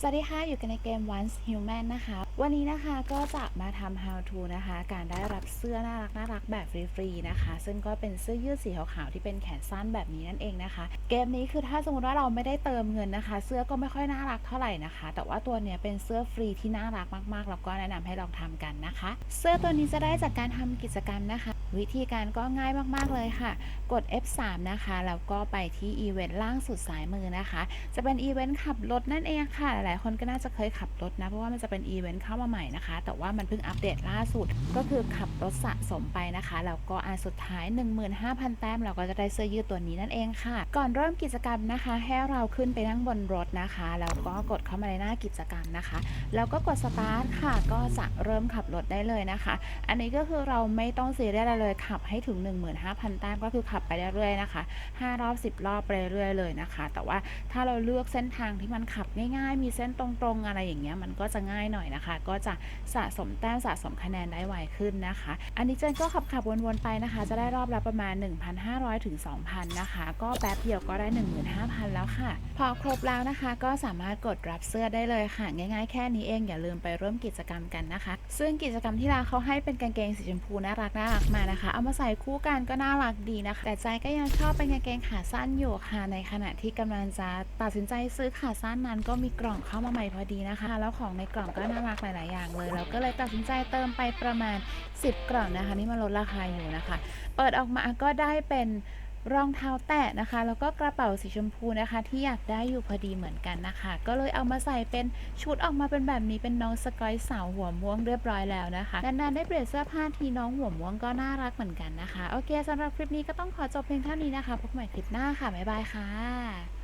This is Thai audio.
สวัสดีค่ะ อยู่กันในเกม Once Human นะคะ วันนี้นะคะก็จะมาทำ how to นะคะ การได้รับเสื้อน่ารักน่ารักแบบฟรีๆนะคะ ซึ่งก็เป็นเสื้อยืดสีขาวๆที่เป็นแขนสั้นแบบนี้นั่นเองนะคะ เกมนี้คือถ้าสมมติว่าเราไม่ได้เติมเงินนะคะ เสื้อก็ไม่ค่อยน่ารักเท่าไหร่นะคะ แต่ว่าตัวเนี้ยเป็นเสื้อฟรีที่น่ารักมากๆ แล้วก็แนะนำให้ลองทำกันนะคะ เสื้อตัวนี้จะได้จากการทำกิจกรรมนะคะวิธีการก็ง่ายมากๆเลยค่ะ กด F3 นะคะ แล้วก็ไปที่อีเวนต์ล่างสุดซ้ายมือนะคะ จะเป็นอีเวนต์ขับรถนั่นเองค่ะ หลายๆคนก็น่าจะเคยขับรถนะ เพราะว่ามันจะเป็นอีเวนต์เข้ามาใหม่นะคะ แต่ว่ามันเพิ่งอัปเดตล่าสุด ก็คือขับรถสะสมไปนะคะ แล้วก็อันสุดท้าย 15,000 แต้ม เราก็จะได้เสื้อยืดตัวนี้นั่นเองค่ะ ก่อนเริ่มกิจกรรมนะคะ ให้เราขึ้นไปนั่งบนรถนะคะ แล้วก็กดเข้ามาในหน้ากิจกรรมนะคะ แล้วก็กดสตาร์ทค่ะ ก็จะเริ่มขับรถได้เลยนะคะ อันนี้ก็คือเราไม่ต้องซีเรียสอะไรเลยขับให้ถึง 15,000 แต้มก็คือขับไปเรื่อยๆนะคะ 5 รอบ 10 รอบไปเรื่อยๆเลยนะคะ แต่ว่าถ้าเราเลือกเส้นทางที่มันขับง่ายๆ มีเส้นตรงๆ อะไรอย่างเงี้ยมันก็จะง่ายหน่อยนะคะ ก็จะสะสมแต้มสะสมคะแนนได้ไวขึ้นนะคะ อันนี้เจนก็ขับขับวนๆไปนะคะ จะได้รอบละประมาณ 1,500ถึง2,000 นะคะ ก็แป๊บเดียวก็ได้ 15,000 แล้วค่ะ พอครบแล้วนะคะก็สามารถกดรับเสื้อได้เลยค่ะ ง่ายๆแค่นี้เองอย่าลืมไปร่วมกิจกรรมกันนะคะ ซึ่งกิจกรรมที่ร้าเขาให้เป็นกางเกงสีชมพูน่ารักน่ารักมานะคะ เอามาใส่คู่กันก็น่ารักดีนะคะ แต่ใจก็ยังชอบเป็นกางเกงขาสั้นอยู่ค่ะ ในขณะที่กำลังจะตัดสินใจซื้อขาสั้นนั้นก็มีกล่องเข้ามาใหม่พอดีนะคะ แล้วของในกล่องก็น่ารักหลาย ๆ อย่างเลยเราก็เลยตัดสินใจเติมไปประมาณ 10 กล่องนะคะ นี่มาลดราคาอยู่นะคะ เปิดออกมาก็ได้เป็น รองเท้าแตะนะคะ แล้วก็กระเป๋าสีชมพูนะคะ ที่อยากได้อยู่พอดีเหมือนกันนะคะ ก็เลยเอามาใส่เป็นชุดออกมาเป็นแบบนี้เป็นน้องสกอยสาวหัวม่วงเรียบร้อยแล้วนะคะนานๆได้เปลี่ยนเสื้อผ้าทีน้องหัวม่วงก็น่ารักเหมือนกันนะคะ โอเคสำหรับคลิปนี้ก็ต้องขอจบเพียงเท่านี้นะคะพบกันใหม่คลิปหน้าค่ะบ๊ายบายค่ะ